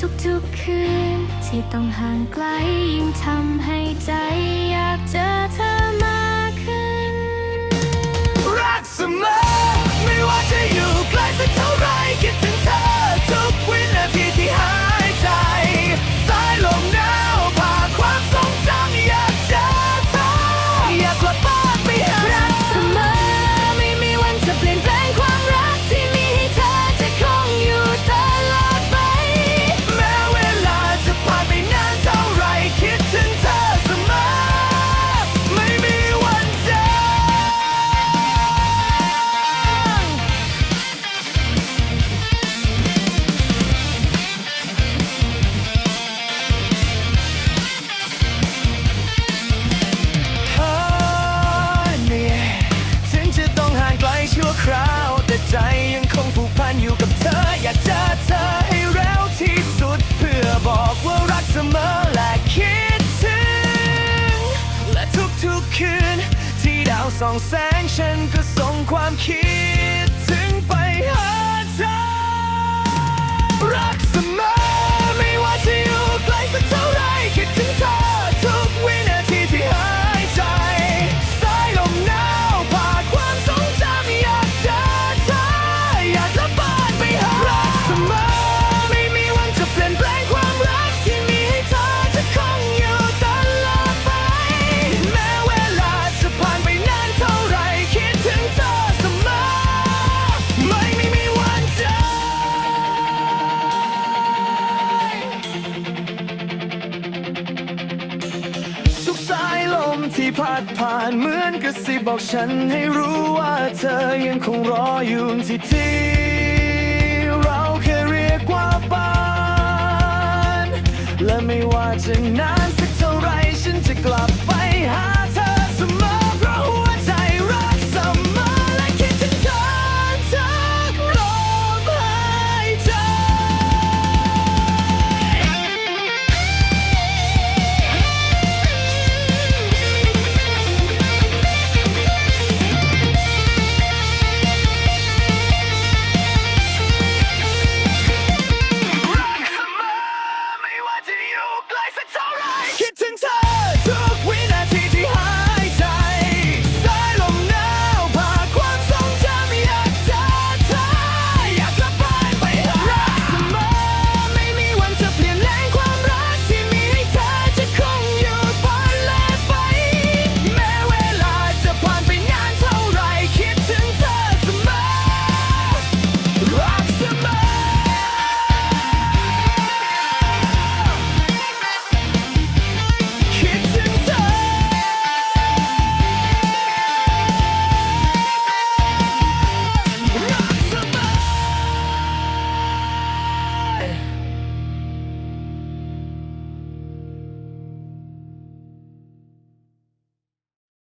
ทุกๆคืนที่ต้องห่างไกลยิ่งทำให้ใจอยากเจอเธอ ส่องแสงฉันก็ส่งความคิดถึงไปหาเธอรักเสมอ มที่พลาดผ่านเหมือนกระสิบบอกฉันให้รู้ว่าเธอยังคงรออยู่ที่ที่เราเคยเรียกว่าบ้าน และไม่ว่าจะนาน